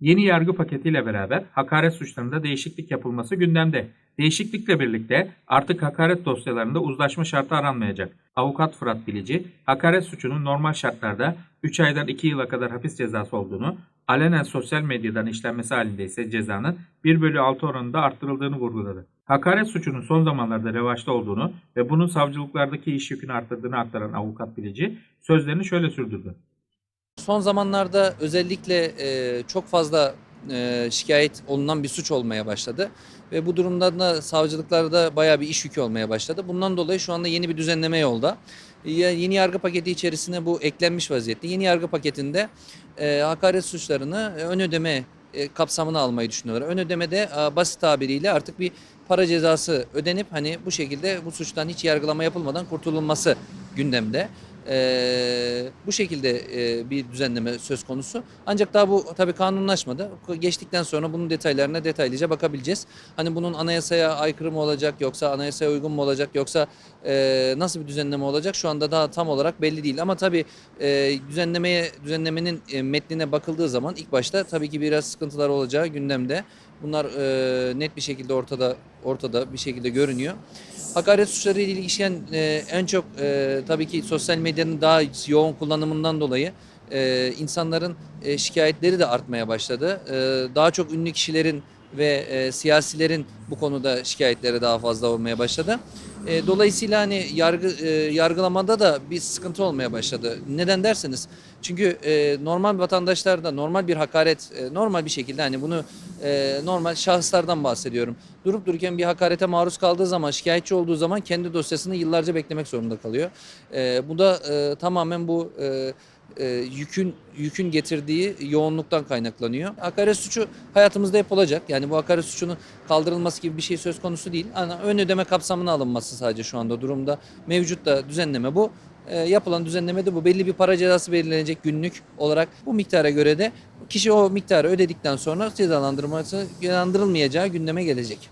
Yeni yargı paketiyle beraber hakaret suçlarında değişiklik yapılması gündemde. Değişiklikle birlikte artık hakaret dosyalarında uzlaşma şartı aranmayacak. Avukat Fırat Bilici, hakaret suçunun normal şartlarda 3 aydan 2 yıla kadar hapis cezası olduğunu, alenen sosyal medyadan işlenmesi halinde ise cezanın 1 bölü 6 oranında arttırıldığını vurguladı. Hakaret suçunun son zamanlarda revaçta olduğunu ve bunun savcılıklardaki iş yükünü arttırdığını aktaran avukat Bilici, sözlerini şöyle sürdürdü. Son zamanlarda özellikle e, çok fazla e, şikayet olunan bir suç olmaya başladı. Ve bu durumda da savcılıklarda bayağı bir iş yükü olmaya başladı. Bundan dolayı şu anda yeni bir düzenleme yolda. Ya- Yeni yargı paketi içerisine bu eklenmiş vaziyette. Yeni yargı paketinde e, hakaret suçlarını e, ön ödeme e, kapsamına almayı düşünüyorlar. Ön ödemede e, basit tabiriyle artık bir para cezası ödenip hani bu şekilde bu suçtan hiç yargılama yapılmadan kurtulunması gündemde. Ee, bu şekilde e, bir düzenleme söz konusu. Ancak daha bu tabii kanunlaşmadı. Geçtikten sonra bunun detaylarına detaylıca bakabileceğiz. Hani bunun anayasaya aykırı mı olacak yoksa anayasaya uygun mu olacak yoksa e, nasıl bir düzenleme olacak şu anda daha tam olarak belli değil. Ama tabii e, düzenlemeye düzenlemenin e, metnine bakıldığı zaman ilk başta tabii ki biraz sıkıntılar olacağı gündemde. Bunlar e, net bir şekilde ortada ortada bir şekilde görünüyor. Hakaret suçları ile ilişkin e, en çok e, tabii ki sosyal medyanın daha yoğun kullanımından dolayı e, insanların e, şikayetleri de artmaya başladı. E, daha çok ünlü kişilerin ve e, siyasilerin bu konuda şikayetleri daha fazla olmaya başladı. E, dolayısıyla hani yargı e, yargılamada da bir sıkıntı olmaya başladı. Neden derseniz çünkü e, normal vatandaşlarda normal bir hakaret e, normal bir şekilde hani bunu e, normal şahıslardan bahsediyorum. Durup dururken bir hakarete maruz kaldığı zaman şikayetçi olduğu zaman kendi dosyasını yıllarca beklemek zorunda kalıyor. E, bu da e, tamamen bu e, e, yükün yükün getirdiği yoğunluktan kaynaklanıyor. Hakaret suçu hayatımızda hep olacak. Yani bu hakaret suçunun kaldırılması gibi bir şey söz konusu değil. Ama ön ödeme kapsamına alınması sadece şu anda durumda. Mevcut da düzenleme bu. E, yapılan düzenleme de bu. Belli bir para cezası belirlenecek günlük olarak. Bu miktara göre de kişi o miktarı ödedikten sonra cezalandırılması cezalandırılmayacağı gündeme gelecek.